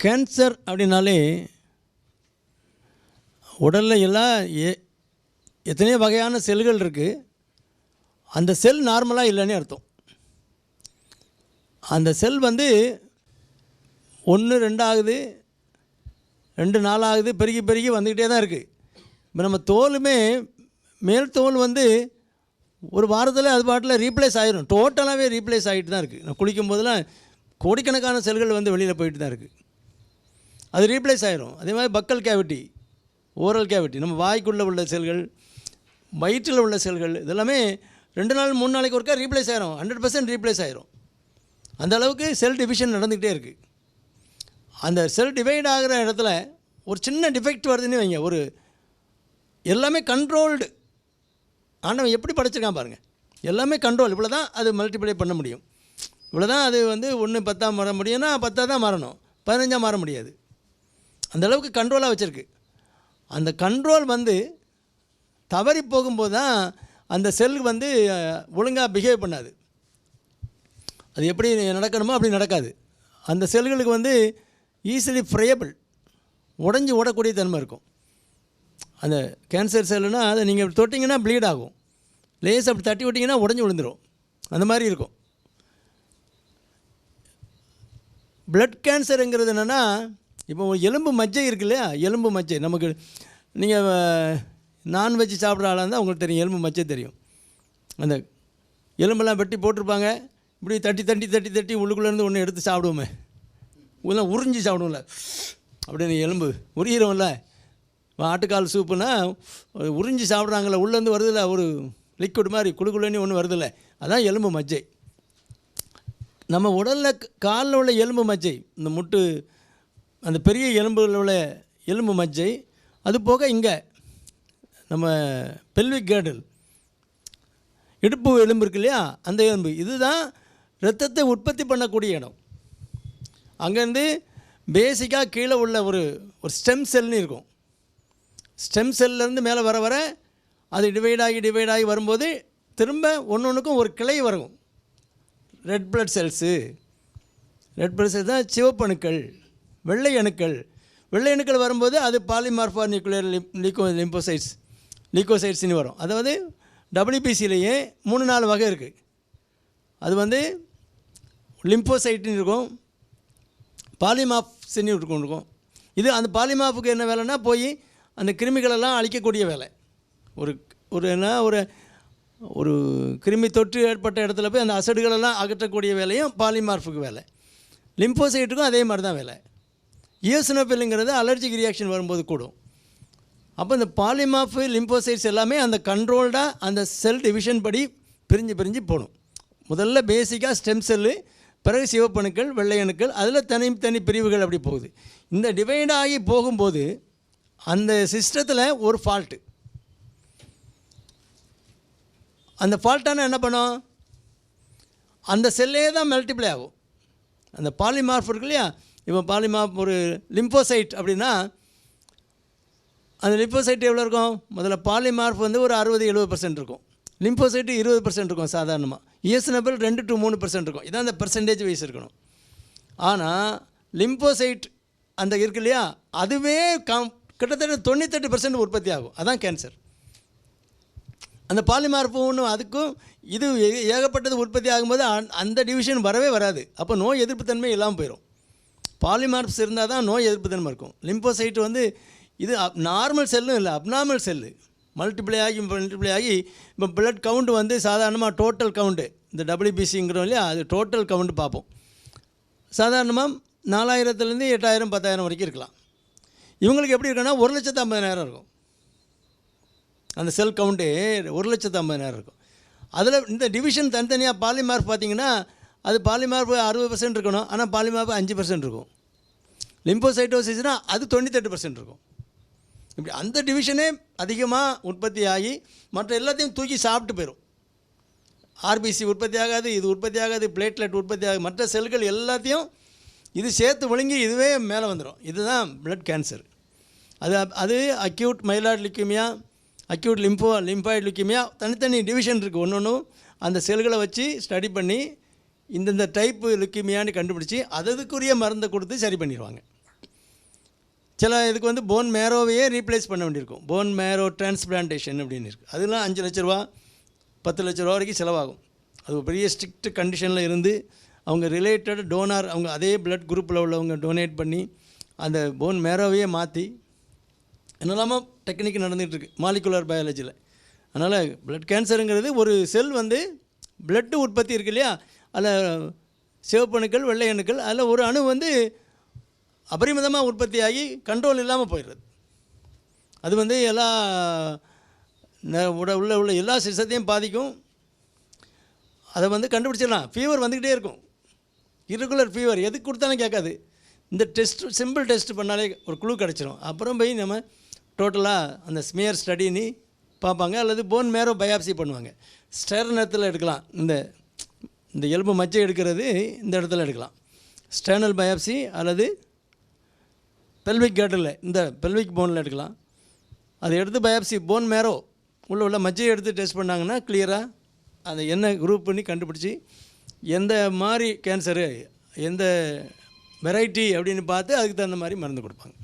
Cancer அப்படின்னாலே உடலில் எல்லாம் எ எத்தனையோ வகையான செல்கள் இருக்குது அந்த செல் நார்மலாக இல்லைன்னு அர்த்தம். அந்த செல் வந்து ஒன்று ரெண்டு ஆகுது ரெண்டு நாள் ஆகுது பெருகி பெருகி வந்துக்கிட்டே தான் இருக்குது இப்போ நம்ம தோலுமே மேல் தோல் வந்து ஒரு வாரத்தில் அது பாட்டில் ரீப்ளேஸ் ஆகிடும் டோட்டலாகவே ரீப்ளேஸ் ஆகிட்டு தான் இருக்குது நான் குளிக்கும் போதெல்லாம் கோடிக்கணக்கான செல்கள் வந்து வெளியில் போயிட்டு தான் இருக்குது அது ரீப்ளேஸ் ஆயிரும். அதே மாதிரி பக்கல் கேவிட்டி ஓரல் கேவிட்டி நம்ம வாய்க்குள்ளே உள்ள செல்கள் வயிற்றில் உள்ள செல்கள் இதெல்லாமே ரெண்டு நாள் மூணு நாளைக்கு ஒருக்கா ரீப்ளேஸ் ஆயிரும். ஹண்ட்ரட் பர்சன்ட் ரீப்ளேஸ் ஆயிரும். அந்த அளவுக்கு செல் டிவிஷன் நடந்துக்கிட்டே இருக்குது அந்த செல் டிவைட் ஆகிற இடத்துல ஒரு சின்ன டிஃபெக்ட் வருதுன்னு வைங்க. ஒரு எல்லாமே கண்ட்ரோல்டு ஆண்டவன் எப்படி படைச்சிருக்கான் பாருங்கள் எல்லாமே கண்ட்ரோல் இவ்வளோ தான் அது மல்டிப்ளை பண்ண முடியும். இவ்வளோ தான் அது வந்து ஒன்று பத்தாக மாற முடியும்னா பத்தாக தான் மாறணும். பதினஞ்சாக மாற முடியாது. அந்த அளவுக்கு கண்ட்ரோலாக வச்சுருக்கு. அந்த கண்ட்ரோல் வந்து தவறி போகும்போது தான் அந்த செல் வந்து ஒழுங்காக பிஹேவ் பண்ணாது. அது எப்படி நடக்கணுமோ அப்படி நடக்காது. அந்த செல்களுக்கு வந்து ஈஸிலி ஃப்ரையபிள் உடஞ்சி ஓடக்கூடிய தன்மை இருக்கும். அந்த கேன்சர் செல்லுனா அதை நீங்கள் தொட்டிங்கன்னா ப்ளீட் ஆகும். லேஸ் அப்படி தட்டி விட்டிங்கன்னா உடஞ்சி விழுந்துடும் அந்த மாதிரி இருக்கும். பிளட் கேன்சருங்கிறது என்னென்னா இப்போ எலும்பு மஜ்ஜை இருக்கு இல்லையா? எலும்பு மஜ்ஜை. நமக்கு நீங்கள் நான்வெஜ் சாப்பிட்ற ஆளாக இருந்தால் உங்களுக்கு தெரியும் எலும்பு மஜ்ஜை தெரியும். அந்த எலும்பெல்லாம் வெட்டி போட்டிருப்பாங்க. இப்படி தட்டி தட்டி தட்டி தட்டி உள்ளுக்குள்ளேருந்து ஒன்று எடுத்து சாப்பிடுவோமே. இதெல்லாம் உறிஞ்சி சாப்பிடுவோம்ல. அப்படின்னு எலும்பு உரியிறோம்ல ஆட்டுக்கால் சூப்புனா உறிஞ்சி சாப்பிட்றாங்கள உள்ளேருந்து வருதில்ல ஒரு லிக்விட் மாதிரி குழுக்குள்ளேன்னு ஒன்று வருதில்ல. அதான் எலும்பு மஜ்ஜை. நம்ம உடலில் காலில் உள்ள எலும்பு மஜ்ஜை. இந்த முட்டு அந்த பெரிய எலும்புகளில் உள்ள எலும்பு மஜ்ஜை அது போக இங்கே நம்ம பெல்விக் கேடல் இடுப்பு எலும்பு இருக்கு இல்லையா? அந்த எலும்பு. இதுதான் ரத்தத்தை உற்பத்தி பண்ணக்கூடிய இடம். அங்கேருந்து பேசிக்காக கீழே உள்ள ஒரு ஒரு ஸ்டெம் செல்னு இருக்கும். ஸ்டெம் செல்லேருந்து மேலே வர வர அது டிவைட் ஆகி டிவைட் ஆகி வரும்போது திரும்ப ஒன்று ஒன்றுக்கும் ஒரு கிளை வரும். Red blood cells red blood cells தான் சிவப்பணுக்கள். வெள்ளை அணுக்கள். வெள்ளை அணுக்கள் வரும்போது அது பாலிமார்ஃபா நியூக்ளியர் லிக்கோ லிம்போசைட்ஸ் லிக்கோசைட்ஸ்னு வரும். அதாவது டபிள்யூபிசிலேயே மூணு நாலு வகை இருக்குது அது வந்து லிம்போசைட்னு இருக்கும் பாலிமாப்ஸ்ன்னு இருக்கும் இருக்கும். இது அந்த பாலிமாப்புக்கு என்ன வேலைன்னா போய் அந்த கிருமிகளெல்லாம் அழிக்கக்கூடிய வேலை. ஒரு ஒரு என்ன ஒரு ஒரு கிருமி தொற்று ஏற்பட்ட இடத்துல போய் அந்த அசடுகளெல்லாம் அகற்றக்கூடிய வேலையும் பாலிமார்ஃபுக்கு வேலை. லிம்போசைட்டுக்கும் அதே மாதிரி தான் வேலை. இயோசினோஃபில்ங்கிறது அலர்ஜிக் ரியாக்ஷன் வரும்போது கூடும். அப்போ இந்த பாலிமாஃபு லிம்போசைட்ஸ் எல்லாமே அந்த கண்ட்ரோல்டாக அந்த செல் டிவிஷன் படி பிரிஞ்சு பிரிஞ்சு போகணும். முதல்ல பேசிக்காக ஸ்டெம் செல்லு பிறகு சிவப்பணுக்கள் வெள்ளையணுக்கள் அதில் தனி தனி பிரிவுகள் அப்படி போகுது. இந்த டிவைட் ஆகி போகும்போது அந்த சிஸ்டத்தில் ஒரு ஃபால்ட்டு அந்த ஃபால்ட்டான என்ன பண்ணும்? அந்த செல்லே தான் மல்டிப்ளை ஆகும். அந்த பாலிமார்ஃப் இருக்கு இல்லையா? இப்போ பாலிமா ஒரு லிம்போசைட் அப்படின்னா அந்த லிம்போசைட் எவ்வளோ இருக்கும்? முதல்ல பாலிமார்ஃப் வந்து ஒரு அறுபது எழுபது பர்சன்ட் இருக்கும். லிம்போசைட்டு இருபது பர்சன்ட் இருக்கும் சாதாரணமாக இஎஸ்என்எபிள் ரெண்டு டு மூணு பர்சன்ட் இருக்கும். இதான் அந்த பர்சன்டேஜ் வைஸ் இருக்கணும். ஆனால் லிம்போசைட் அந்த இருக்கு இல்லையா? அதுவே கம் கிட்டத்தட்ட தொண்ணூத்தெட்டு பர்சன்ட் உற்பத்தி ஆகும். அதான் கேன்சர். அந்த பாலிமார்ப்பு அதுக்கும் இது ஏகப்பட்டது உற்பத்தி ஆகும்போது அந்த- அந்த டிவிஷன் வரவே வராது. அப்போ நோய் எதிர்ப்பு தன்மை இல்லாமல் போயிடும் பாலிமார்ப்ஸ் இருந்தால் தான் நோய் எதிர்ப்பு தினமாக இருக்கும். லிம்போசைட் வந்து இது நார்மல் செல்லும் இல்லை அப்நார்மல் செல்லு. மல்டிப்ளை ஆகி மல்டிப்ளை ஆகி இப்போ பிளட் கவுண்ட் வந்து சாதாரணமாக டோட்டல் கவுண்ட்டு இந்த டபிள்யூபிசிங்கிறோம் இல்லையா அது டோட்டல் கவுண்ட் பார்ப்போம். சாதாரணமாக நாலாயிரத்துலேருந்து எட்டாயிரம் பத்தாயிரம் வரைக்கும் இருக்கலாம். இவங்களுக்கு எப்படி இருக்குன்னா ஒரு லட்சத்து ஐம்பதாயிரம் இருக்கும். அந்த செல் கவுண்ட்டு ஒரு லட்சத்து ஐம்பதாயிரம் இருக்கும். அதில் இந்த டிவிஷன் தனித்தனியாக பாலிமார்க் பார்த்தீங்கன்னா அது பாலிமார்பு அறுபது பர்சன்ட் இருக்கணும். ஆனால் பாலிமார்பு அஞ்சு பர்சன்ட் இருக்கும். லிம்போசைட்டோசிஸ்னால் அது தொண்ணூத்தெட்டு பர்சன்ட் இருக்கும். இப்படி அந்த டிவிஷனே அதிகமாக உற்பத்தி ஆகி மற்ற எல்லாத்தையும் தூக்கி சாப்பிட்டு போயிடும் ஆர்பிசி உற்பத்தி ஆகாது இது உற்பத்தி ஆகாது பிளேட்லெட் உற்பத்தி ஆகாது மற்ற செல்கள் எல்லாத்தையும் இது சேர்த்து விழுங்கி இதுவே மேலே வந்துடும் இதுதான் பிளட் கேன்சர் அது அது acute myeloid leukaemia acute lympho lymphoid leukaemia தனித்தனி டிவிஷன் இருக்குது ஒன்று ஒன்றும் அந்த செல்களை வச்சு ஸ்டடி பண்ணி இந்தந்த டைப்பு லுக்கிமியான்னு கண்டுபிடிச்சி அதுக்குரிய மருந்தை கொடுத்து சரி பண்ணிடுவாங்க சில இதுக்கு வந்து போன் மேரோவையே ரீப்ளேஸ் பண்ண வேண்டியிருக்கும். போன் மேரோ டிரான்ஸ்பிளான்டேஷன் அப்படின்னு இருக்குது அதெல்லாம் அஞ்சு லட்ச ரூபா பத்து லட்ச ரூபா வரைக்கும் செலவாகும். அது பெரிய ஸ்ட்ரிக்ட் கண்டிஷனில் இருந்து அவங்க ரிலேட்டட் டோனார் அவங்க அதே பிளட் குரூப்பில் உள்ளவங்க டொனேட் பண்ணி அந்த போன் மேரோவையே மாற்றி என்னெல்லாமோ டெக்னிக் நடந்துகிட்ருக்கு மாலிகுலர் பயாலஜியில் அதனால் பிளட் கேன்சருங்கிறது ஒரு செல் வந்து பிளட்டு உற்பத்தி இருக்கு இல்லையா? அதில் சிவப்பணுக்கள் வெள்ளை அணுக்கள் அதில் ஒரு அணு வந்து அபரிமிதமாக உற்பத்தியாகி கண்ட்ரோல் இல்லாமல் போயிடுறது. அது வந்து எல்லா உட உள்ள உள்ள எல்லா சிஸ்டத்தையும் பாதிக்கும். அதை வந்து கண்டுபிடிச்சிடலாம். ஃபீவர் வந்துக்கிட்டே இருக்கும். Irregular ஃபீவர் எதுக்கு கொடுத்தாலும் கேட்காது. இந்த டெஸ்ட் சிம்பிள் டெஸ்ட் பண்ணாலே ஒரு குழு கிடச்சிரும். அப்புறம் போய் நம்ம டோட்டலாக அந்த ஸ்மியர் ஸ்டடின்னு பார்ப்பாங்க. அல்லது போன் மேரோ பயாப்சி பண்ணுவாங்க. ஸ்டேர்னத்தில் எடுக்கலாம். இந்த இந்த எலும்பு மச்சை எடுக்கிறது இந்த இடத்துல எடுக்கலாம். ஸ்டேனல் பயாப்சி அல்லது பெல்விக் கேட்டில் இந்த பெல்விக் போனில் எடுக்கலாம். அதை எடுத்து பயாப்சி போன் மேரோ உள்ள உள்ள மஜ்ஜையை எடுத்து டெஸ்ட் பண்ணாங்கன்னா கிளியராக அதை என்ன குரூப் பண்ணி கண்டுபிடிச்சி எந்த மாதிரி கேன்சரு எந்த வெரைட்டி அப்படின்னு பார்த்து அதுக்கு தகுந்த மாதிரி மருந்து கொடுப்பாங்க.